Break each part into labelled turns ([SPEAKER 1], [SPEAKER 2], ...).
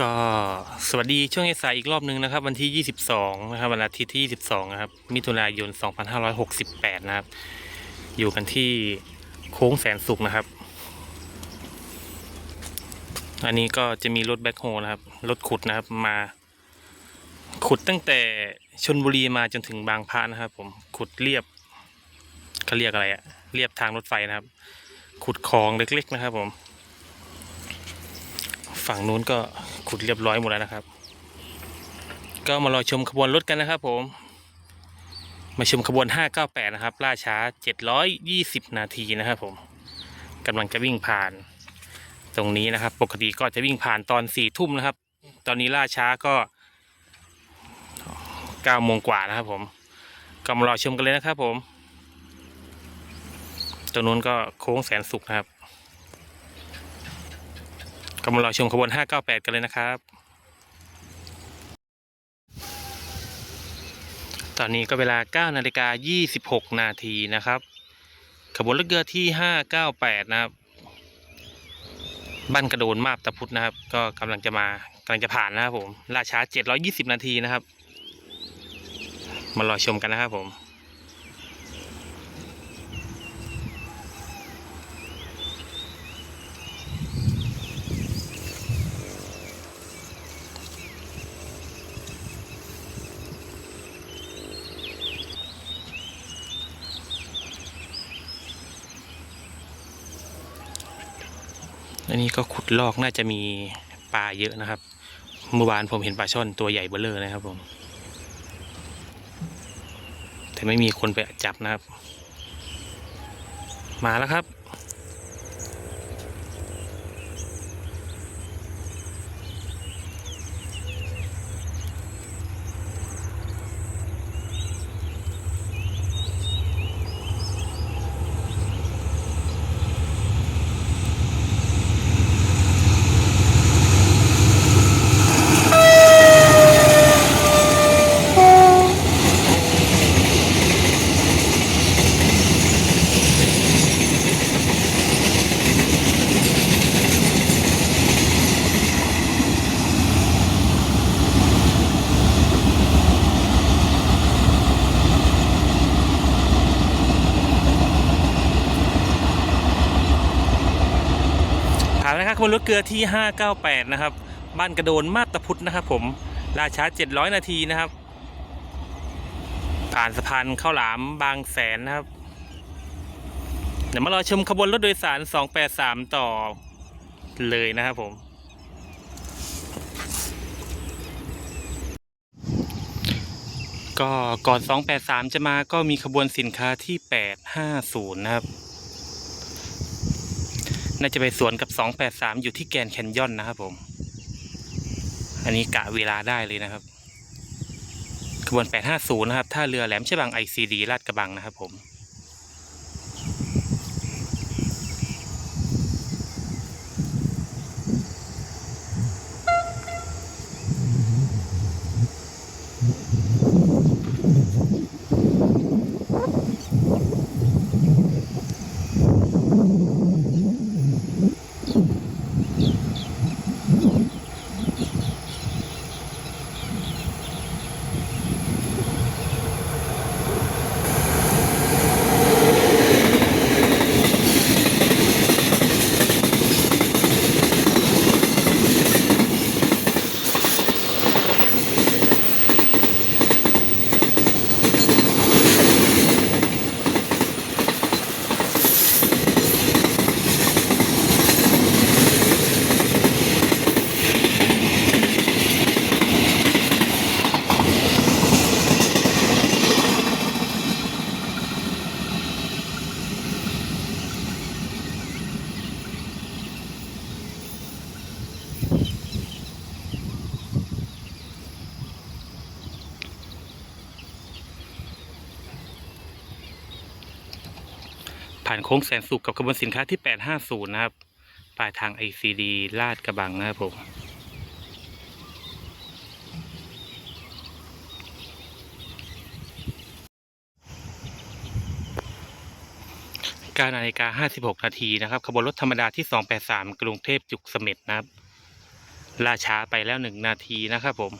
[SPEAKER 1] ก็สวัสดีช่วงสายอีกรอบหนึ่งนะครับ วันที่ 22 นะครับวันอาทิตย์ที่ 22 นะครับ มิถุนายน 2568 นะครับ อยู่กันที่โค้งแสนสุขนะครับ อันนี้ก็จะมีรถแบ็คโฮนะครับ รถขุดนะครับมา ขุดตั้งแต่ชนบุรีมาจนถึงบางพระนะครับ ผมขุดเรียบเขาเรียกอะไรอะเรียบทางรถไฟนะครับ ขุดคลองเล็กๆนะครับผมฝั่งนู้นก็ ขุดเรียบร้อยหมดแล้วนะครับ ก็มารอชมขบวนรถกันนะครับ ผม มาชมขบวน 598 นะครับ ล่าช้า 720 นาทีนะครับ ผมกำลังจะวิ่งผ่าน ตรงนี้นะครับ ปกติก็จะวิ่งผ่านตอนสี่ทุ่มนะครับ ตอนนี้ล่าช้าก็9โมงกว่านะครับ ผมก็มารอชมกันเลยนะครับ ผมตรงนู้นก็โค้งแสนสุขนะครับ ก็มารอชมขบวน 598 กันเลยนะครับ ตอนนี้ก็เวลา 9 นาฬิกา 26 นาทีนะครับ ขบวนรถเรือที่ 598 นะครับ บ้านกระโดนมาบตะพุธนะครับ ก็กำลังจะมากำลังจะผ่านนะครับผมลาช้า 720 นาทีนะครับ มารอชมกันนะครับผม อันนี้ก็ขุดลอกน่าจะมีปลาเยอะนะครับ เมื่อวานผมเห็นปลาช่อนตัวใหญ่เบ้อเลยนะครับผม แต่ไม่มีคนไปจับนะครับ มาแล้วครับ บขบวนรถเกลือที่ 598 นะครับ บ้านกระโดนมาตะพุทธนะครับผม ราช้า 700 นาทีนะครับ ผ่านสะพานข้าวหลามบางแสนนะครับ เดี๋ยวมารอชมขบวนรถโดยสาร 283 ต่อเลยนะครับผมก็ก่อน 283 จะมาก็มีขบวนสินค้าที่ 850 นะครับ น่าจะไปสวนกับ 283 อยู่ที่แกนแคนยอนนะครับผม อันนี้กะเวลาได้เลยนะครับขบวน 850 นะครับ ท่าเรือแหลมฉบัง ICD ลาดกระบังนะครับผมานโค้งแสนสุขกับขบวนสินค้าที่ 850 นะครับ ปลายทาง ICD ลาดกระบังนะครับผม9นาฬิกา 56 นาทีนะครับ ขบวนรถธรรมดาที่ 283 กรุงเทพจุกเสม็ดนะครับล่าช้าไปแล้วหนึ่งนาทีนะครับผม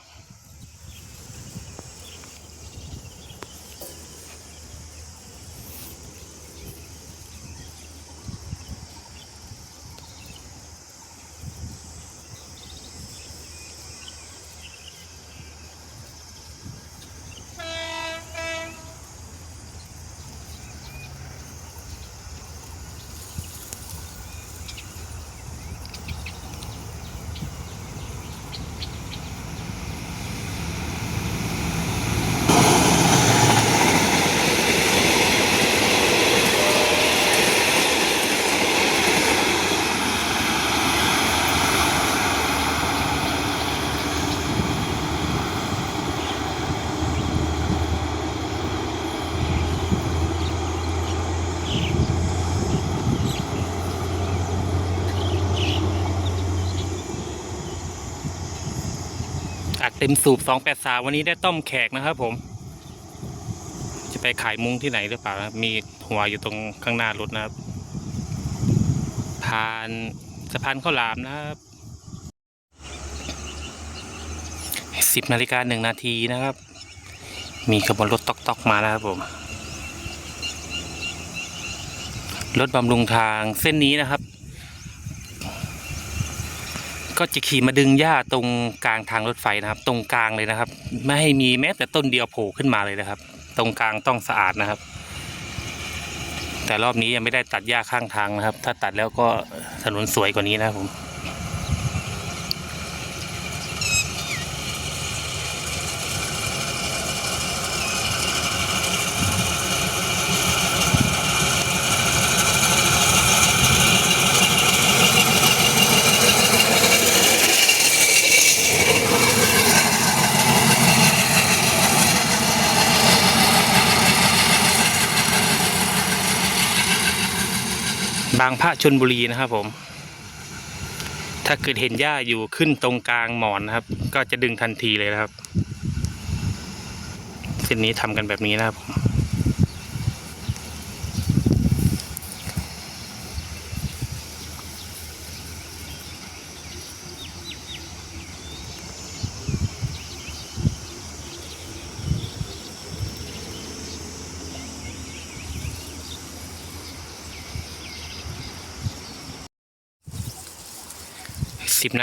[SPEAKER 1] เต็มสูบ283วันนี้ได้ต้มแขกนะครับผม จะไปขายมุ้งที่ไหนหรือเปล่านะมีหัวอยู่ตรงข้างหน้ารถนะครับ ผ่านสะพานข้าวหลามนะครับ10นาฬิกาหนึ่งนาทีนะครับ มีขบวนรถตอกๆมาแล้วครับผม รถบำรุงทางเส้นนี้นะครับ ก็จะขี่มาดึงหญ้าตรงกลางทางรถไฟนะครับ ตรงกลางเลยนะครับ ไม่ให้มีแม้แต่ต้นเดียวโผล่ขึ้นมาเลยนะครับ ตรงกลางต้องสะอาดนะครับ แต่รอบนี้ยังไม่ได้ตัดหญ้าข้างทางนะครับ ถ้าตัดแล้วก็ถนนสวยกว่านี้นะครับผมางพระชนบุรีนะครับผม ถ้าเกิดเห็นหญ้าอยู่ขึ้นตรงกลางหมอนนะครับ ก็จะดึงทันทีเลยนะครับเส้นนี้ทำกันแบบนี้นะครับผม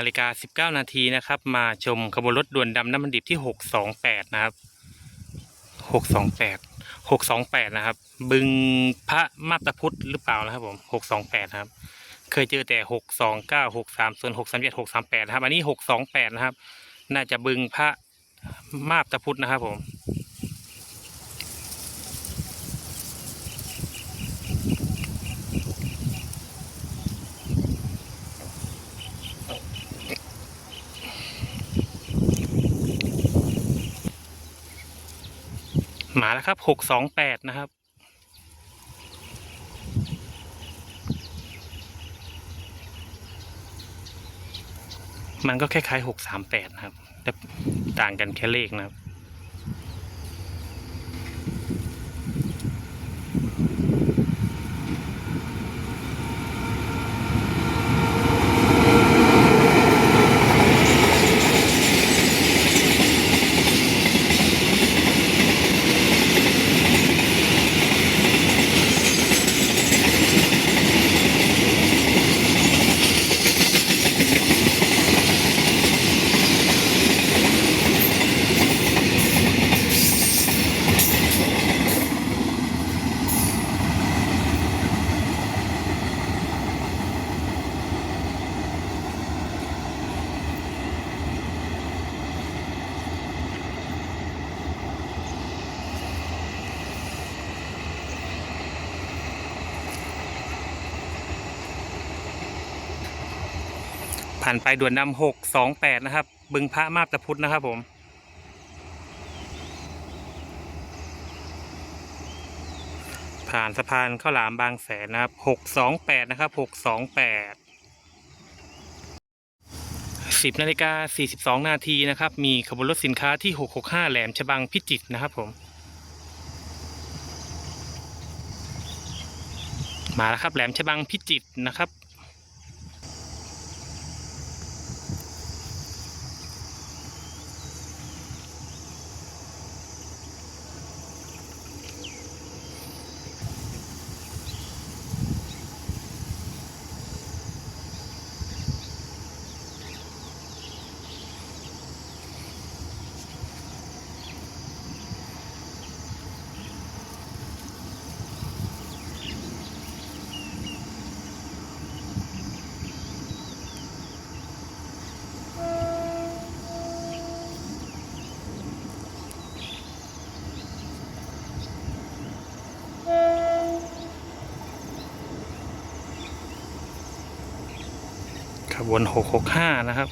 [SPEAKER 1] นาฬิกาสิบเก้านาทีนะครับ มาชมขบวนรถด่วนดำน้ำมันดิบที่หกสองแปดนะครับหกสองแปดหกสองแปดนะครับ บึงพระมาตรพุทธหรือเปล่านะครับผมหกสองแปดนะครับ เคยเจอแต่หกสองเก้าหกสามส่วนหกสามเจ็ดหกสามแปดนะครับ อันนี้หกสองแปดนะครับ น่าจะบึงพระมาตรพุทธนะครับผม มาแล้วครับหกสองแปดนะครับ มันก็คล้ายๆหกสามแปดนะครับ แต่ต่างกันแค่เลขนะครับ ผ่านไปด่วนนำหกสองแปดนะครับ บึงพระมาบตะพุธนะครับผมผ่านสะพานข้าวหลามบางแสนนะครับหกสองแปดนะครับหกสองแปดสิบนาฬิกาสี่สิบสองนาทีนะครับ มีขบวนรถสินค้าที่หกหกห้าแหลมฉบังพิจิตรนะครับผม มาแล้วครับแหลมฉบังพิจิตรนะครับ ขบวน 665 นะครับ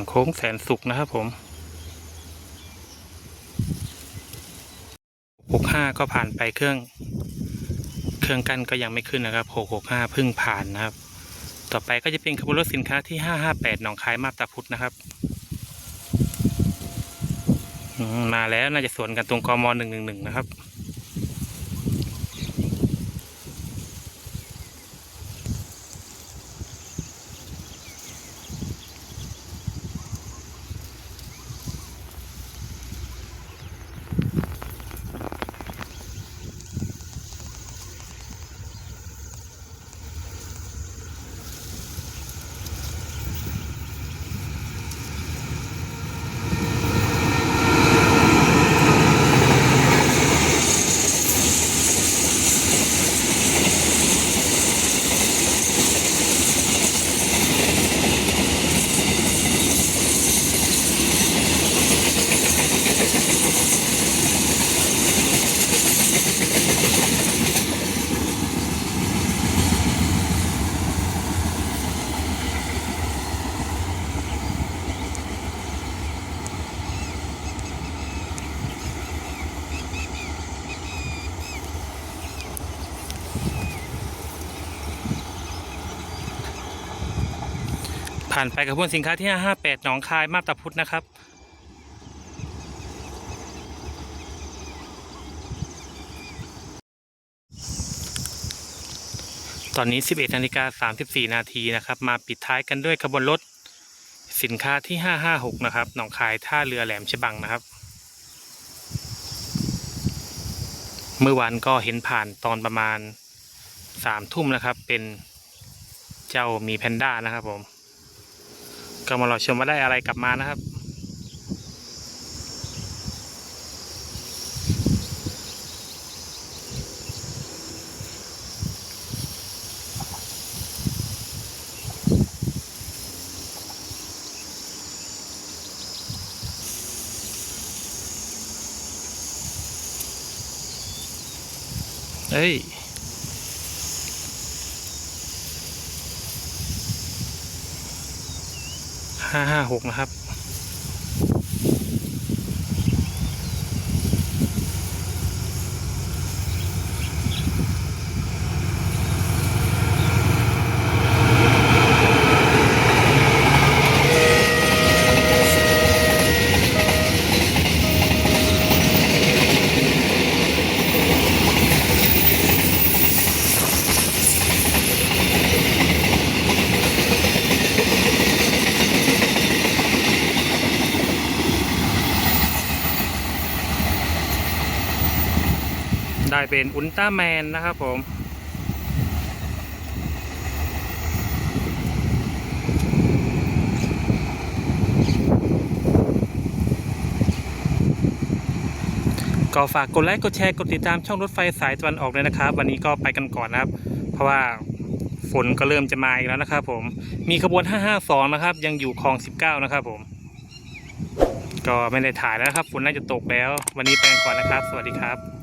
[SPEAKER 1] านโค้งแสนสุขนะครับผมหกห้าก็ผ่านไปเครื่อง เครื่องกั้นก็ยังไม่ขึ้นนะครับหกหกห้าเพิ่งผ่านนะครับ ต่อไปก็จะเป็นขบวนรถสินค้าที่ห้าห้าแปดหนองคายมาบตาพุธนะครับมมาแล้วน่าจะสวนกันตรงกมหนึ่งหนึ่งหนึ่งนะครับ ผ่านไปขบวนสินค้าที่ 558 หนองคาย มาบตาพุธนะครับ ตอนนี้ 11นาฬิกา34 นาทีนะครับ มาปิดท้ายกันด้วยขบวนรถสินค้าที่ 556 นะครับ หนองคายท่าเรือแหลมฉบังนะครับ เมื่อวานก็เห็นผ่านตอนประมาณ3ทุ่มนะครับ เป็นเจ้ามีแพนด้านะครับผม ก็มารอชมว่าได้อะไรกลับมานะครับ เอ้ย ห้าห้าหกนะ ครับ ได้เป็นอุลตร้าแมนนะครับผมก็ฝากกดไลค์กดแชร์กดติดตามช่องรถไฟสายตะวันออกเลยนะครับ วันนี้ก็ไปกันก่อนนะครับ เพราะว่าฝนก็เริ่มจะมาอีกแล้วนะครับ ผมมีขบวน 552 นะครับ ยังอยู่คลอง 19 นะครับผม ก็ไม่ได้ถ่ายแล้วนะครับ ฝนน่าจะตกแล้ว วันนี้ไปกันก่อนนะครับ สวัสดีครับ